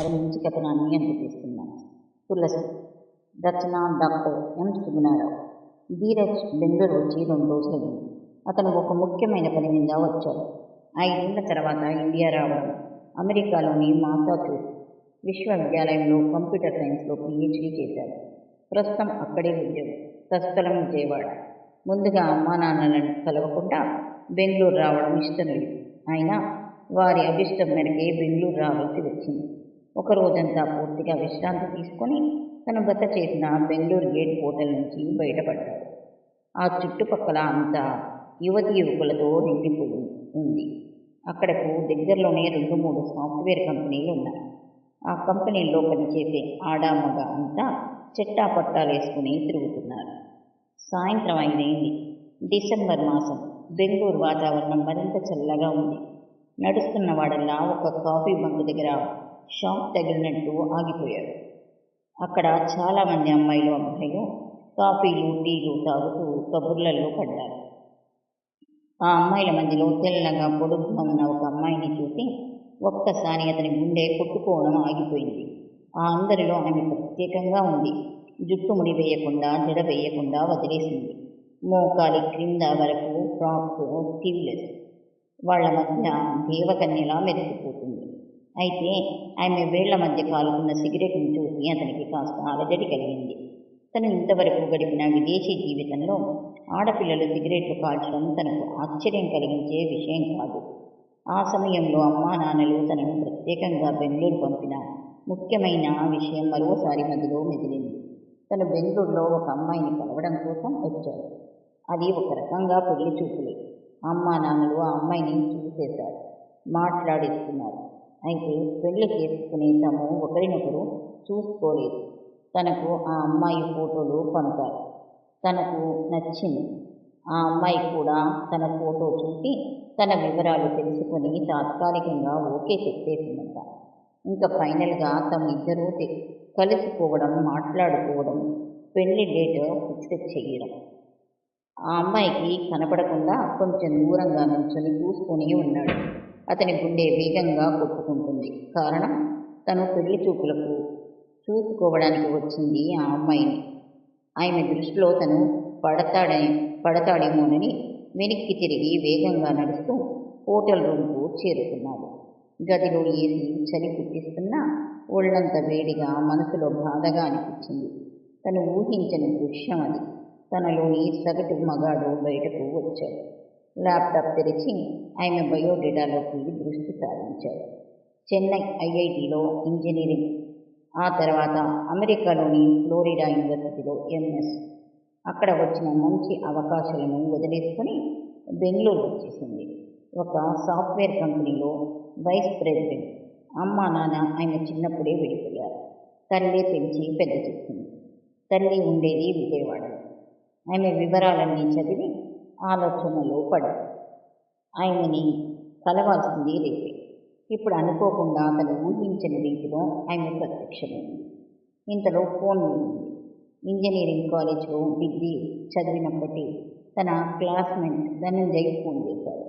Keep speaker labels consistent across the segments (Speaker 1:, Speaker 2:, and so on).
Speaker 1: మంచి కథనాన్ని అందజేస్తున్నాం తులసి రచన డాక్టర్ ఎం. సుగుణారావు. ధీరజ్ బెంగళూరు వచ్చి రెండు రోజులైంది అతను ఒక ముఖ్యమైన పని మీద వచ్చాడు. ఐదేళ్ళ తర్వాత ఇండియా రావడం అమెరికాలోని మాసాచ్యూస్ విశ్వవిద్యాలయంలో కంప్యూటర్ సైన్స్లో పిహెచ్డీ చేశాడు. ప్రస్తుతం అక్కడే ఉద్యోగం స్వస్థలం విజయవాడ. ముందుగా అమ్మా నాన్నలను కలవకుండా బెంగళూరు రావడం ఇష్టం లేదు. అయినా వారి అభిష్టం మేరకే బెంగళూరు రావాల్సి వచ్చింది. ఒక రోజంతా పూర్తిగా విశ్రాంతి తీసుకొని తను గత చేసిన బెంగళూరు గేట్ హోటల్ నుంచి బయటపడ్డాడు. ఆ చుట్టుపక్కల అంతా యువతి యువకులతో నిండిపోయి ఉంది. అక్కడకు దగ్గరలోనే రెండు మూడు సాఫ్ట్వేర్ కంపెనీలు ఉన్నాయి. ఆ కంపెనీల్లో పనిచేసే ఆడామగ అంతా చెట్టా పట్టాలు వేసుకుని తిరుగుతున్నారు. సాయంత్రం ఐదైంది డిసెంబర్ మాసం. బెంగళూరు వాతావరణం మరింత చల్లగా ఉంది. నడుస్తున్న వాడల్లా ఒక కాఫీ బంక్ దగ్గర షాక్ తగిలినట్టు ఆగిపోయాడు. అక్కడ చాలామంది అమ్మాయిలు అబ్బాయిలు కాఫీలు టీలు తాగుతూ కబుర్లలో పడ్డారు. ఆ అమ్మాయిల మధ్యలో తెల్లగా పొడుగుగా ఉన్న ఒక అమ్మాయిని చూసి ఒక్కసారి అతని గుండె కొట్టుకోవడం ఆగిపోయింది. ఆ అందరిలో ఆమె ప్రత్యేకంగా ఉంది. జుట్టు ముడి వేయకుండా జడ వేయకుండా వదిలేసింది. మోకాలి క్రింద వరకు ఫ్రాక్ స్లీవ్లెస్ వాళ్ళ మధ్య దేవకన్యలా మెరిసిపోతుంది. అయితే ఆమె వేళ్ళ మధ్య కాలుతున్న సిగరెట్ను చూసి అతనికి కాస్త అలజడి కలిగింది. తను ఇంతవరకు గడిపిన విదేశీ జీవితంలో ఆడపిల్లలు సిగరెట్లు కాల్చడం తనకు ఆశ్చర్యం కలిగించే విషయం కాదు. ఆ సమయంలో అమ్మా నాన్నలు తనను ప్రత్యేకంగా బెంగళూరు పంపిన ముఖ్యమైన విషయం మరోసారి మధ్యలో మెదిలింది. తను బెంగళూరులో ఒక అమ్మాయిని కలవడం కోసం వచ్చాడు. అది ఒక రకంగా పెళ్ళి చూపులే. అమ్మా నాన్నలు ఆ అమ్మాయిని చూసేశారు. మాట్లాడిస్తున్నారు అయితే పెళ్ళి చేసుకుని తాము ఒకరినొకరు చూసుకోలేదు. తనకు ఆ అమ్మాయి ఫోటోలు పంపారు. తనకు నచ్చింది. ఆ అమ్మాయి కూడా తన ఫోటో చూసి తన వివరాలు తెలుసుకొని తాత్కాలికంగా ఓకే చెప్పేసిందంట. ఇంకా ఫైనల్గా తమ ఇద్దరూ కలిసిపోవడం మాట్లాడుకోవడం పెళ్ళి డేట్ ఫిక్స్ చేయడం. ఆ అమ్మాయికి కనపడకుండా కొంచెం దూరంగా నుంచొని చూసుకొని ఉన్నాడు. అతని గుండె వేగంగా కొట్టుకుంటుంది. కారణం? తను పెళ్ళి చూపులకు చూసుకోవడానికి వచ్చింది ఆ అమ్మాయిని. ఆమె దృష్టిలో తను పడతాడని పడతాడేమోనని వెనక్కి తిరిగి వేగంగా నడుస్తూ హోటల్ రూమ్కు చేరుకున్నాడు. గదిలో ఏసి చలి పుట్టిస్తున్నా ఒళ్ళంత వేడిగా మనసులో బాధగా అనిపించింది. తను ఊహించని దృశ్యం అది. తనలోని సగటు మగాడు బయటకు వచ్చాడు. ల్యాప్టాప్ తెరిచి ఆమె బయోడేటాలోకి దృష్టి సారించాడు. చెన్నై ఐఐటిలో ఇంజనీరింగ్ ఆ తర్వాత అమెరికాలోని ఫ్లోరిడా యూనివర్సిటీలో ఎంఎస్. అక్కడ వచ్చిన మంచి అవకాశాలను వదిలేసుకొని బెంగళూరు వచ్చేసింది. ఒక సాఫ్ట్వేర్ కంపెనీలో వైస్ ప్రెసిడెంట్ అమ్మ నాన్న ఆయన చిన్నప్పుడే వెళ్ళిపోయారు తల్లి పెంచి పెద్ద చేసింది. తల్లి ఉండేది విజయవాడలో. ఆమె వివరాలన్నీ చదివి ఆలోచనలో పడ్డాడు ఆయనని కలవాల్సింది రేపే. ఇప్పుడు అనుకోకుండా అతను ఊహించని రీతిలో ఆయన ప్రత్యక్షమైంది. ఇంతలో ఫోన్ ఇంజనీరింగ్ కాలేజ్లో డిగ్రీ చదివినప్పటి తన క్లాస్మేట్ ధనంజయ్ ఫోన్ చేశాడు.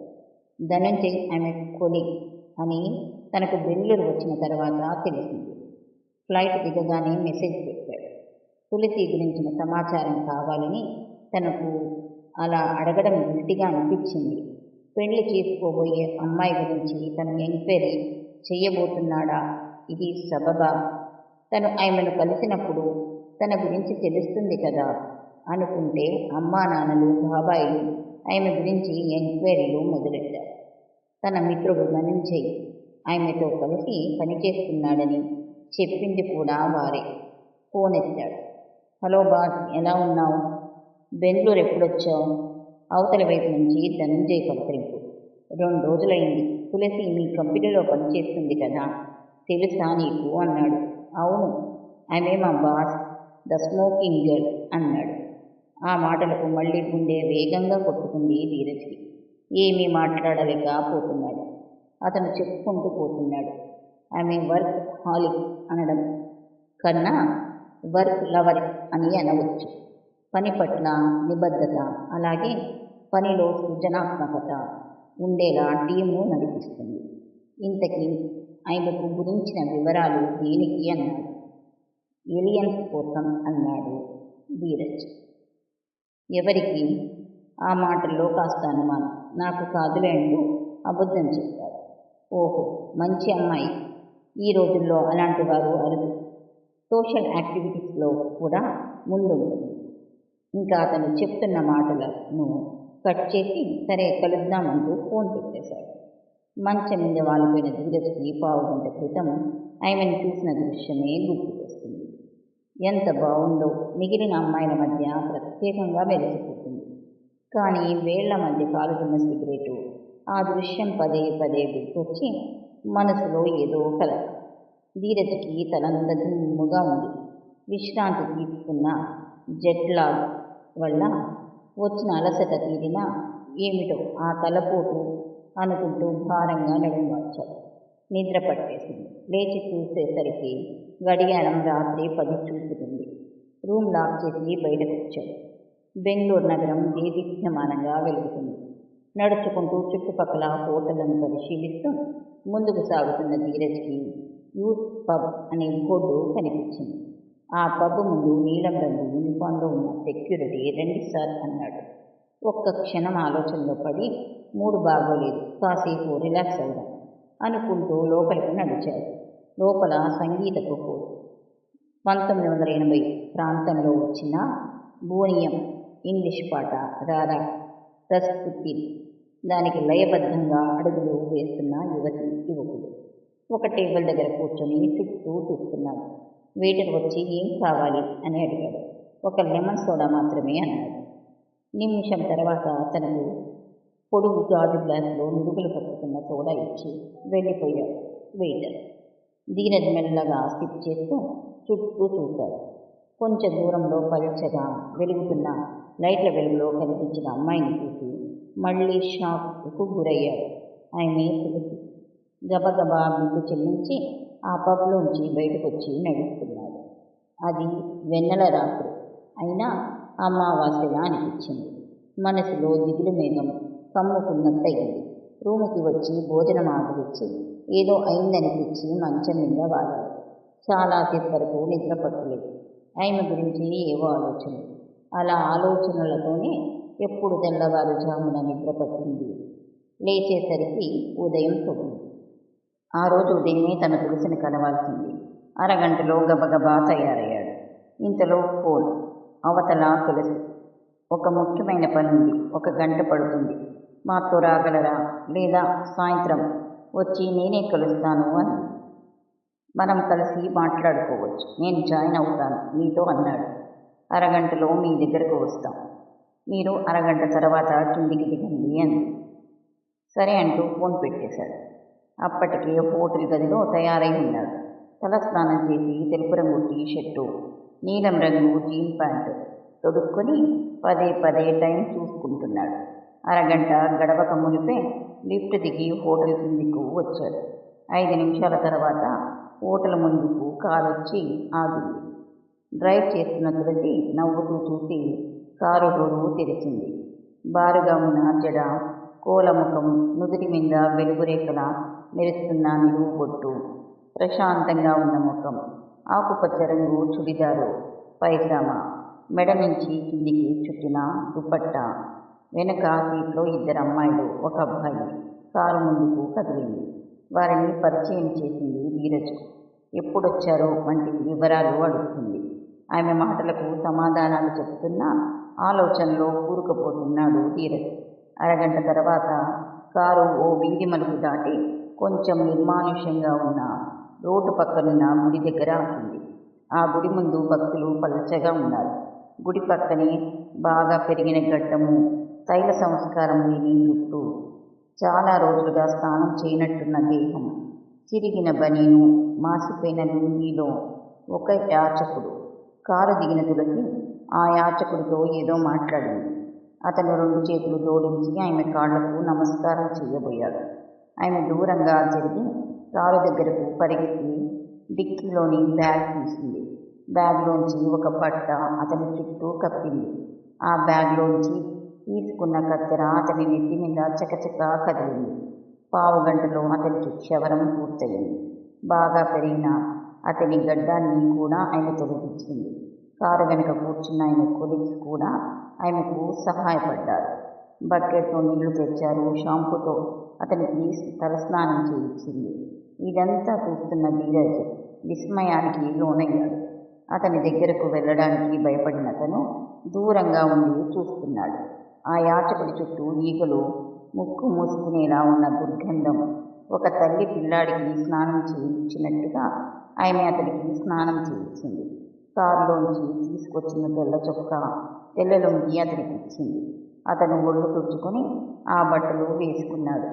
Speaker 1: ధనంజయ్ ఆమె కొలి అని తనకు బెంగళూరు వచ్చిన తర్వాత తెలిసింది. ఫ్లైట్ దిగగానే మెసేజ్ పెట్టాడు. తులసి గురించిన సమాచారం కావాలని తనకు అలా అడగడం గట్టిగా అనిపించింది. పెళ్ళి చేసుకోబోయే అమ్మాయి గురించి తను ఎంక్వైరీ చేయబోతున్నాడా ఇది సబబా. తను ఆమెను కలిసినప్పుడు తన గురించి తెలుస్తుంది కదా? అనుకుంటే అమ్మా నాన్నలు బాబాయిలు ఆమె గురించి ఎంక్వైరీలు మొదలెట్టారు. తన మిత్రుడు ధనంజయ్ ఆమెతో కలిసి పనిచేస్తున్నాడని చెప్పింది కూడా వారే. ఫోన్ ఎత్తాడు. హలో బాస్ ఎలా ఉన్నావు? బెంగళూరు ఎప్పుడొచ్చావు? అవతల వైపు నుంచి ధనంజయ్ పలకరింపు రెండు రోజులైంది. తులసి మీ కంపెనీలో పనిచేస్తుంది కదా? తెలుసా నీకు? అన్నాడు. అవును. ఆమె మా బాస్ ద స్మోకింగ్ గర్ల్ అన్నాడు. ఆ మాటలకు మళ్ళీ గుండె వేగంగా కొట్టుకుంది ధీరజ్కి. ఏమీ మాట్లాడలేకపోతున్నాడు అతను చెప్పుకుంటూ పోతున్నాడు. ఆమె వర్క్ హాలిక్ అనడం. కన్నా వర్క్ లవర్ అని అనవచ్చు. పని పట్ల నిబద్ధత అలాగే పనిలో సృజనాత్మకత ఉండేలా టీంను నడిపిస్తుంది. ఇంతకీ ఆయనకు గురించిన వివరాలు దేనికి అన్నాడు ఎలియన్స్ కోసం అన్నాడు ధీరజ్. ఎవరికి? ఆ మాటల్లో కాస్త అనుమానం నాకు కాదులే అంటూ అబద్ధం చెప్పాడు. ఓహో మంచి అమ్మాయి. ఈ రోజుల్లో అలాంటి వారు అరుదు. సోషల్ యాక్టివిటీస్లో కూడా ముందుంటుంది. ఇంకా అతను చెప్తున్న మాటలను కట్ చేసి సరే కలుద్దామంటూ ఫోన్ పెట్టేశాడు. మంచం మీద వాలిపోయిన ధీరజ్కి పావు గంట క్రితం ఆమెను చూసిన దృశ్యమే గుర్తు వస్తుంది ఎంత బాగుందో మిగిలిన అమ్మాయిల మధ్య ప్రత్యేకంగా మెరిసిపోతుంది. కానీ వేళ్ళ మధ్య కాలుతున్న సిగరెటు ఆ దృశ్యం పదే పదే గుర్తొచ్చి మనసులో ఏదో కల. ధీరజ్కి తలంత దుమ్ముగా ఉంది. విశ్రాంతి తీసుకున్న జెట్లాగ్ వల్ల వచ్చిన అలసట తీరిన ఏమిటో ఆ తలపోటు అనుకుంటూ భారంగా నడుము మార్చాడు నిద్ర పట్టేసింది. లేచి చూసేసరికి గడియారం రాత్రి పది చూసుకుంది రూమ్ లాక్ చేసి బయటకు వచ్చాడు బెంగళూరు నగరం దేదీప్యమానంగా వెలుగుతుంది. నడుచుకుంటూ చుట్టుపక్కల హోటళ్ళను పరిశీలిస్తూ ముందుకు సాగుతున్న ధీరజ్కి యూత్ పబ్ అనే బోర్డు కనిపించింది. ఆ పబ్ ముందు నీలం రంగు యూనిఫామ్లో ఉన్న సెక్యూరిటీ రండి సార్ అన్నాడు. ఒక్క క్షణం ఆలోచనలో పడి మూడు బాగోలేదు కాసేపు రిలాక్స్ అవుదాం అనుకుంటూ లోపలికి నడిచాడు. లోపల సంగీతపు పంతొమ్మిది వందల ఎనభై ప్రాంతంలో వచ్చిన బోనియం ఇంగ్లీష్ పాట రారా రస్పుతిన్ దానికి లయబద్ధంగా అడుగులు వేస్తున్న యువతి యువకుడు. ఒక టేబుల్ దగ్గర కూర్చొని చుట్టూ చూస్తున్నాడు. వెయిటర్ వచ్చి ఏం కావాలి అని అడిగాడు. ఒక లెమన్ సోడా మాత్రమే అన్నాడు. నిమిషం తర్వాత అతను పొడుగు గాజు గ్లాసులో నురుగులు పట్టుకున్న సోడా ఇచ్చి వెళ్ళిపోయాడు వెయిటర్. ధీరజ్ మెల్లగా సిప్ చేస్తూ చుట్టూ చూశాడు. కొంచెం దూరంలో పరీక్షగా వెలుగుతున్న లైట్ల వెలుగులో కనిపించిన అమ్మాయిని చూసి మళ్ళీ షాక్కు గురయ్యాడు. ఆమె తులసి? గబగబా బిల్లు చెల్లించి ఆ పబ్లోంచి బయటకు వచ్చి నడుస్తున్నాడు అది వెన్నెల రాత్రి. అయినా అమావాస్యగా అనిపించింది మనసులో దిగులు మేఘం కమ్ముకున్నట్టయింది రూముకి వచ్చి భోజనం ఆర్డర్ ఏదో అయిందనిపించి మంచం మీద వాడాడు చాలాసేపు వరకు నిద్ర పట్టలేదు ఆమె గురించి ఏవో ఆలోచన అలా ఆలోచనలతోనే ఎప్పుడు తెల్లవారుజామున నిద్ర పట్టింది లేచేసరికి ఉదయం తొమ్మిది. ఆ రోజు ఉదయమే తన తులసిని కలవాల్సింది. అరగంటలో గబగబా తయారయ్యాడు. ఇంతలో ఫోన్. అవతల తులసి. ఒక ముఖ్యమైన పని ఉంది ఒక గంట పడుతుంది. మాతో రాగలరా? లేదా సాయంత్రం? వచ్చి నేనే కలుస్తాను అని. మనం కలిసి మాట్లాడుకోవచ్చు. నేను జాయిన్ అవుతాను. మీతో అన్నాడు. అరగంటలో మీ దగ్గరకు వస్తాం. మీరు అరగంట తర్వాత కిందికి దిగండి అంది సరే అంటూ ఫోన్ పెట్టేశాడు. అప్పటికే పోటీ గదిలో తయారై ఉన్నాడు. తలస్నానం చేసి తెలుపు రంగు టీ షర్టు నీలం రంగు జీన్ ప్యాంట్ తొడుక్కొని పదే పదే టైం చూసుకుంటున్నాడు. అరగంట గడవక మునిపే లిఫ్ట్ దిగి హోటల్ కిందికి వచ్చాడు. ఐదు నిమిషాల తర్వాత హోటల్ ముందుకు కారు వచ్చి ఆగింది. డ్రైవ్ చేస్తున్న తులసి నవ్వుతూ చూసి కారు డోరు తెరిచింది. బారుగా ఉన్న జడ కోలముఖం నుదుటి మీద వెలుగురేఖల మెరుస్తున్న నిలువు బొట్టు ప్రశాంతంగా ఉన్న ముఖం. ఆకుపచ్చ రంగు చుడిదారు. పైజామా. మెడ నుంచి కిందికి చుట్టిన దుపట్టా. వెనక సీట్లో ఇద్దరు అమ్మాయిలు ఒక అబ్బాయి. కారు ముందుకు కదిలింది. వారిని పరిచయం చేసింది ధీరజ్ ఎప్పుడొచ్చారో వంటి వివరాలు అడుగుతుంది. ఆమె మాటలకు సమాధానాలు చెప్తున్నా ఆలోచనలో కూరుకుపోతున్నాడు ధీరజ్ అరగంట తర్వాత కారు ఓ వీధి మలుపు దాటి కొంచెం నిర్మానుష్యంగా ఉన్న రోడ్డు పక్కనున్న గుడి దగ్గర ఉంది. ఆ గుడి ముందు భక్తులు పలచగా ఉన్నారు. గుడి పక్కనే బాగా పెరిగిన గడ్డము తైల సంస్కారం లేని జుట్టు చాలా రోజులుగా స్నానం చేయనట్టున్న దేహం. చిరిగిన బనీను మాసిపోయిన లుంగీలో ఒక యాచకుడు. కారు దిగిన తులసి ఆ యాచకుడితో ఏదో మాట్లాడింది. అతను రెండు చేతులు జోడించి ఆమె కాళ్ళకు నమస్కారం చేయబోయాడు. ఆయన దూరంగా జరిగి కారు దగ్గరకు పరిగెత్తి డిక్కీలోని బ్యాగ్ తీసింది. బ్యాగ్లోంచి ఒక బట్ట అతని చుట్టూ కప్పింది. ఆ బ్యాగ్లోంచి తీసుకున్న కత్తెర అతని నెత్తి మీద చకచక కదిలింది. పావు గంటలో అతనికి క్షవరం పూర్తయింది. బాగా పెరిగిన అతని గడ్డాన్ని కూడా ఆయన తొలగించింది కారు వెనుక కూర్చున్న ఆయన కొలీగ్స్ కూడా ఆయనకు సహాయపడ్డారు. బకెట్తో నీళ్ళు తెచ్చారు షాంపూతో అతనికి తలస్నానం చేయించింది. ఇదంతా చూస్తున్న ధీరజ్ విస్మయానికి లోనయ్యాడు. అతని దగ్గరకు వెళ్ళడానికి భయపడిన అతను దూరంగా ఉండి చూస్తున్నాడు. ఆ యాచకుడి చుట్టూ ఈగలు ముక్కు మూసుకునేలా ఉన్న దుర్గంధం ఒక తల్లి పిల్లాడికి స్నానం చేయించినట్టుగా ఆమె అతడికి స్నానం చేయించింది. కారులోంచి తీసుకొచ్చిన తెల్ల చొక్కా తెల్ల లొంగి అతనికి ఇచ్చింది అతను ఒళ్ళు తుడుచుకొని ఆ బట్టలు వేసుకున్నాడు.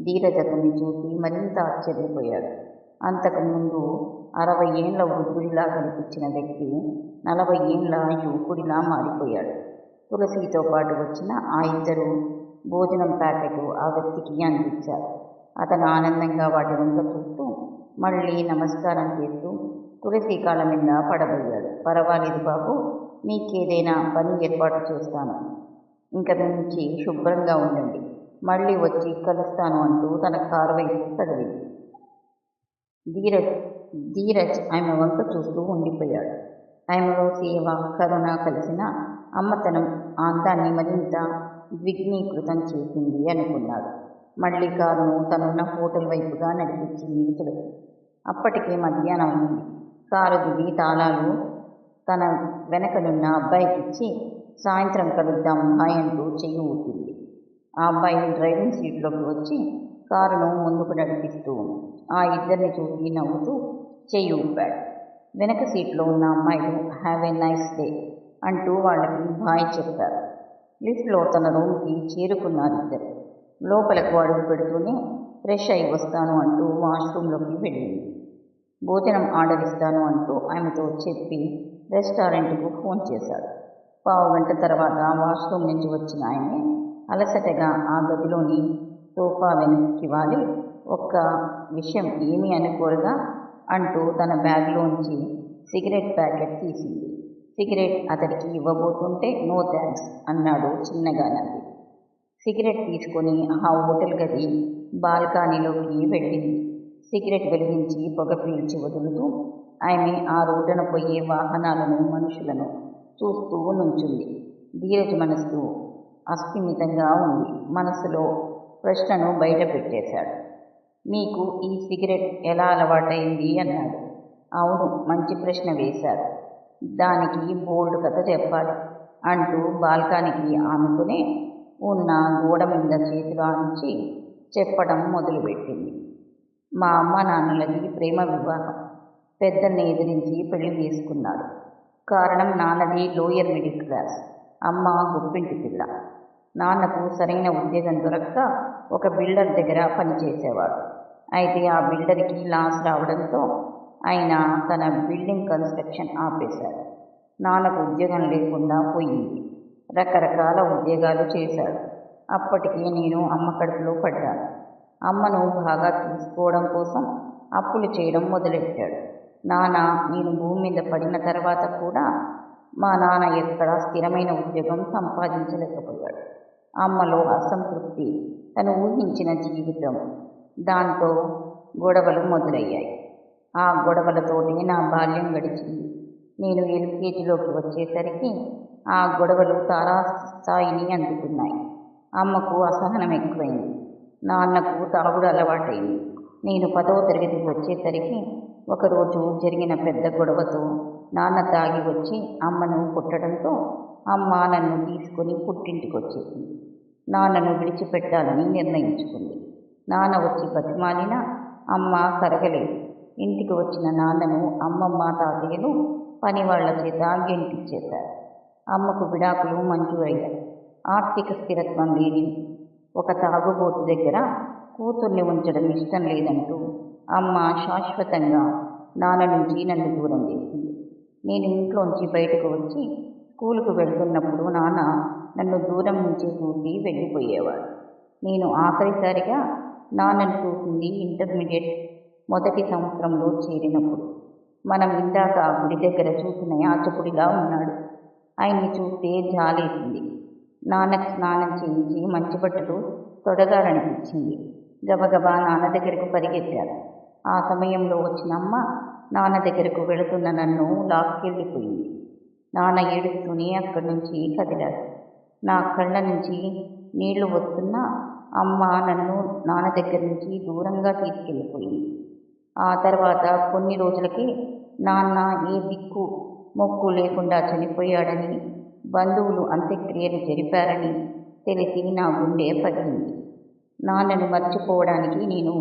Speaker 1: ధీరజతని చూసి మరింత ఆశ్చర్యపోయాడు. అంతకుముందు అరవై ఏండ్ల వృద్ధుడిలా కనిపించిన వ్యక్తి నలభై ఏండ్ల యువకుడిలా మారిపోయాడు. తులసితో పాటు వచ్చిన ఆ ఇద్దరు భోజనం ప్యాకెట్ ఆ వ్యక్తికి అందించారు. అతను ఆనందంగా వాటి వంక చూస్తూ మళ్ళీ నమస్కారం చేస్తూ తులసి కాళ్ళ మీద పడబోయాడు. పర్వాలేదు బాబు మీకేదైనా పని ఏర్పాటు చేస్తాను. ఇంక నుంచి శుభ్రంగా ఉండండి. మళ్ళీ వచ్చి కలుస్తాను అంటూ తన కారు వైపు కదిలింది ధీరజ్ ధీరజ్ ఆమె వంక చూస్తూ ఉండిపోయాడు. ఆమెలో సేవ కరుణ కలిసిన అమ్మతనం అందాన్ని మరింత ద్విగ్నీకృతం చేసింది అనుకున్నాడు. మళ్ళీ కారును తనున్న హోటల్ వైపుగా నడిపించింది తులసి అప్పటికే మధ్యాహ్నం అయింది. కారు దిగి తాళాలు తన వెనకనున్న అబ్బాయికిచ్చి సాయంత్రం కలుద్దాం హాయ్ అంటూ చెయ్యి ఊపింది. ఆ అబ్బాయి డ్రైవింగ్ సీట్లోకి వచ్చి కారును ముందుకు నడిపిస్తూ ఆ ఇద్దరిని చూసి నవ్వుతూ చెయ్యి ఊపాడు. వెనక సీట్లో ఉన్న అమ్మాయిలు హ్యావ్ ఏ నైస్ డే అంటూ వాళ్ళకి బాయ్ చెప్పారు. లిఫ్ట్లో తన రూమ్కి చేరుకున్నారు ఇద్దరు. లోపలకు అడుగు పెడుతూనే ఫ్రెష్ అయి వస్తాను అంటూ వాష్రూమ్లోకి వెళ్ళింది. భోజనం ఆర్డర్ ఇస్తాను అంటూ ఆమెతో చెప్పి రెస్టారెంట్కు ఫోన్ చేశాడు. పావు గంట తర్వాత వాష్రూమ్ నుంచి వచ్చిన ఆయనే అలసటగా ఆ గదిలోని సోఫా వెనక్కి వాలి. ఒక్క విషయం ఏమీ అనుకోరుగా అంటూ తన బ్యాగ్లోంచి సిగరెట్ ప్యాకెట్ తీసింది. సిగరెట్ అతడికి ఇవ్వబోతుంటే నో థ్యాంక్స్ అన్నాడు చిన్నగా నవ్వి. సిగరెట్ తీసుకొని ఆ హోటల్ గది బాల్కనీలోకి వెళ్ళింది. సిగరెట్ వెలిగించి పొగ పీల్చి వదులుతూ ఆమె ఆ రోడ్డున పోయే వాహనాలను మనుషులను చూస్తూ నుంచుంది. ధీరజ్ మనసు అస్థిమితంగా ఉంది. మనసులో ప్రశ్నను బయట పెట్టేశాడు. మీకు ఈ సిగరెట్ ఎలా అలవాటైంది? అన్నాడు. అవును మంచి ప్రశ్న వేశారు దానికి బోల్డ్ కథ చెప్పాలి అంటూ బాల్కానికి ఆనుకునే ఉన్న గోడ మీద చేతిలో ఆంచి చెప్పడం మొదలుపెట్టింది. మా అమ్మ నాన్నలది ప్రేమ వివాహం. పెద్దల్ని ఎదిరించి పెళ్ళి చేసుకున్నాడు. కారణం నాన్నది లోయర్ మిడిల్ క్లాస్. అమ్మ గుప్పింటి పిల్ల. నాన్నకు సరైన ఉద్యోగం దొరక్క ఒక బిల్డర్ దగ్గర పనిచేసేవాడు అయితే ఆ బిల్డర్కి లాస్ రావడంతో ఆయన తన బిల్డింగ్ కన్స్ట్రక్షన్ ఆపేశాడు. నాన్నకు ఉద్యోగం లేకుండా పోయింది. రకరకాల ఉద్యోగాలు చేశాడు. అప్పటికి నేను అమ్మ కడుపులో పడ్డాను. అమ్మను బాగా చూసుకోవడం కోసం అప్పులు చేయడం మొదలెట్టాడు. నాన్న నేను భూమి మీద పడిన తర్వాత కూడా మా నాన్న ఎక్కడ స్థిరమైన ఉద్యోగం సంపాదించలేకపోయాడు. అమ్మలో అసంతృప్తి తను ఊహించిన జీవితం దాంతో గొడవలు మొదలయ్యాయి. ఆ గొడవలతోనే నా బాల్యం గడిచింది. నేను ఎల్కేజీలోకి వచ్చేసరికి ఆ గొడవలు తారాస్థాయిని అందుకున్నాయి. అమ్మకు అసహనం ఎక్కువైంది. నాన్నకు తాగుడు అలవాటైంది. నేను పదవ తరగతికి వచ్చేసరికి ఒకరోజు జరిగిన పెద్ద గొడవతో నాన్న తాగి వచ్చి అమ్మను కొట్టడంతో అమ్మ నన్ను తీసుకొని పుట్టింటికి వచ్చేసింది నాన్నను విడిచిపెట్టాలని నిర్ణయించుకుంది. నాన్న వచ్చి బతిమాలినా అమ్మ కరగలేదు. ఇంటికి వచ్చిన నాన్నను అమ్మమ్మ తాతయ్యలు పనివాళ్ళ చేత గెంటిచ్చేశారు. అమ్మకు విడాకులు మంజూరయ్యాయి. ఆర్థిక స్థిరత్వం లేని ఒక తాగుబోతు దగ్గర కూతుర్ని ఉంచడం ఇష్టం లేదంటూ అమ్మ శాశ్వతంగా నాన్న నుంచి నన్ను దూరం చేసింది. నేను ఇంట్లోంచి బయటకు వచ్చి స్కూలుకు వెళ్తున్నప్పుడు నాన్న నన్ను దూరం నుంచి చూసి వెళ్ళిపోయేవాడు. నేను ఆఖరిసారిగా నాన్నను చూసింది ఇంటర్మీడియట్ మొదటి సంవత్సరంలో చేరినప్పుడు. మనం ఇందాక గుడి దగ్గర చూసిన యాచకుడిలా ఉన్నాడు. ఆయన్ని చూస్తే జాలేసింది. నాన్నకి స్నానం చేయించి మంచి బట్టలు తొడగాలనిపించింది. గబగబా నాన్న దగ్గరకు పరిగెత్తాను ఆ సమయంలో వచ్చిన అమ్మ నాన్న దగ్గరకు వెళుతున్న నన్ను లాక్కెళ్ళిపోయింది. నాన్న ఏడుస్తూనే అక్కడి నుంచి కదిలాడు. నా కళ్ళ నుంచి నీళ్ళు వస్తున్నా అమ్మ నన్ను నాన్న దగ్గర నుంచి దూరంగా తీసుకెళ్ళిపోయింది. ఆ తర్వాత కొన్ని రోజులకి నాన్న ఏ దిక్కు మొక్కు లేకుండా చనిపోయాడని బంధువులు అంత్యక్రియలు జరిపారని తెలిసి నా గుండె పగిలింది. నాన్నను మర్చిపోవడానికి నేను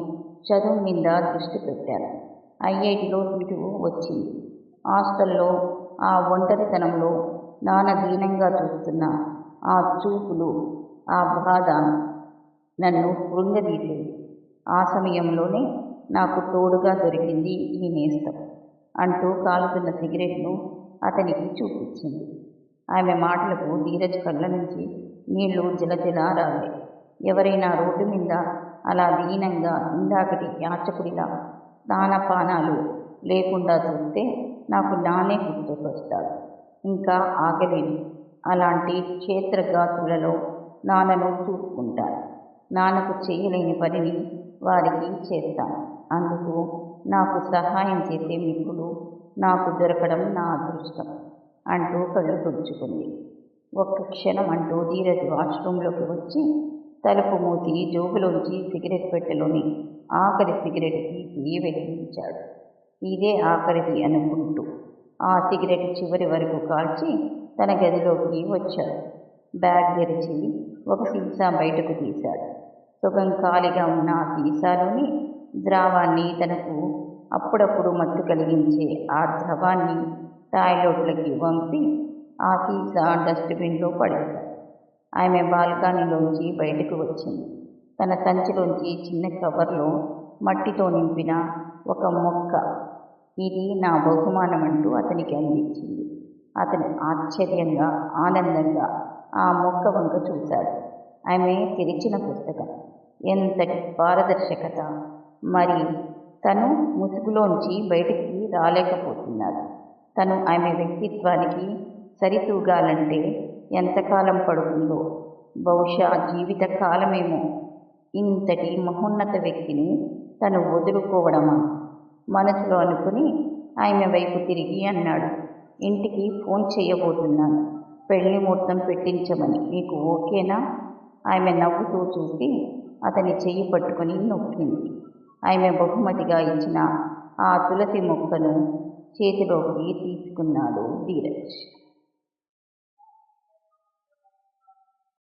Speaker 1: చదువు మీద దృష్టి పెట్టాను. ఐఐటిలో సీటు వచ్చింది. హాస్టల్లో ఆ ఒంటరితనంలో నాన్న దీనంగా చూస్తున్న ఆ చూపులు ఆ బాధ నన్ను కృంగదీసేది ఆ సమయంలోనే నాకు తోడుగా దొరికింది ఈ నేస్తం అంటూ కాలుతున్న సిగరెట్ను అతనికి చూపించింది. ఆమె మాటలకు ధీరజ్ కళ్ళ నుంచి నీళ్ళు జలజల రాలే ఎవరైనా రోడ్డు మీద అలా దీనంగా ఇందాకటి యాచకుడిలా స్నానపానాలు లేకుండా చూస్తే నాకు నానే గుర్తుకొస్తాడు. ఇంకా ఆగలేను. అలాంటి క్షేత్రఘాతులలో నాన్నను చూసుకుంటాను నాన్నకు చేయలేని పనిని వారికి చేస్తాను. అందుకు నాకు సహాయం చేసే మిత్రులు నాకు దొరకడం నా అదృష్టం. అంటూ కళ్ళు తుడుచుకుంది. ఒక్క క్షణం అంటూ ధీరజ్ వాష్రూంలోకి వచ్చి తలుపు మూసి జోబులోంచి సిగరెట్ పెట్టెలోని ఆఖరి సిగరెట్ తీసి వెలిగించాడు. ఇదే ఆఖరిది అనుకుంటూ ఆ సిగరెట్ చివరి వరకు కాల్చి తన గదిలోకి వచ్చాడు. బ్యాగ్ తెరిచి ఒక సీసా బయటకు తీశాడు. సుఖం ఖాళీగా ఉన్న ఆ సీసాలోని ద్రావాన్ని తనకు అప్పుడప్పుడు మత్తు కలిగించే ఆ ద్రవాన్ని టాయిలెట్లకి వంపి ఆ సీసా డస్ట్బిన్లో పడేశారు ఆమె బాల్కనీలోంచి బయటకు వచ్చింది. తన సంచిలోంచి చిన్న కవర్లో మట్టితో నింపిన ఒక మొక్క. ఇది నా బహుమానం అంటూ అతనికి అందించింది అతను ఆశ్చర్యంగా ఆనందంగా ఆ మొక్క వంక చూశాడు. ఆమె తెరిచిన పుస్తకం. ఎంతటి పారదర్శకత! మరి తను ముసుగులోంచి బయటికి రాలేకపోతున్నాడు. తను ఆమె వ్యక్తిత్వానికి సరితూగాలంటే ఎంతకాలం పడుతుందో? బహుశా జీవిత కాలమేమో ఇంతటి మహోన్నత వ్యక్తిని తను వదులుకోవడమా? మనసులో అనుకుని ఆమె వైపు తిరిగి అన్నాడు. ఇంటికి ఫోన్ చేయబోతున్నాను. పెళ్ళి ముహూర్తం పెట్టించమని. మీకు ఓకేనా? ఆమె నవ్వుతూ చూసి అతని చెయ్యి పట్టుకుని నొక్కింది. ఆమె బహుమతిగా ఇచ్చిన ఆ తులసి మొక్కను చేతిలోకి తీసుకున్నాడు ధీరజ్.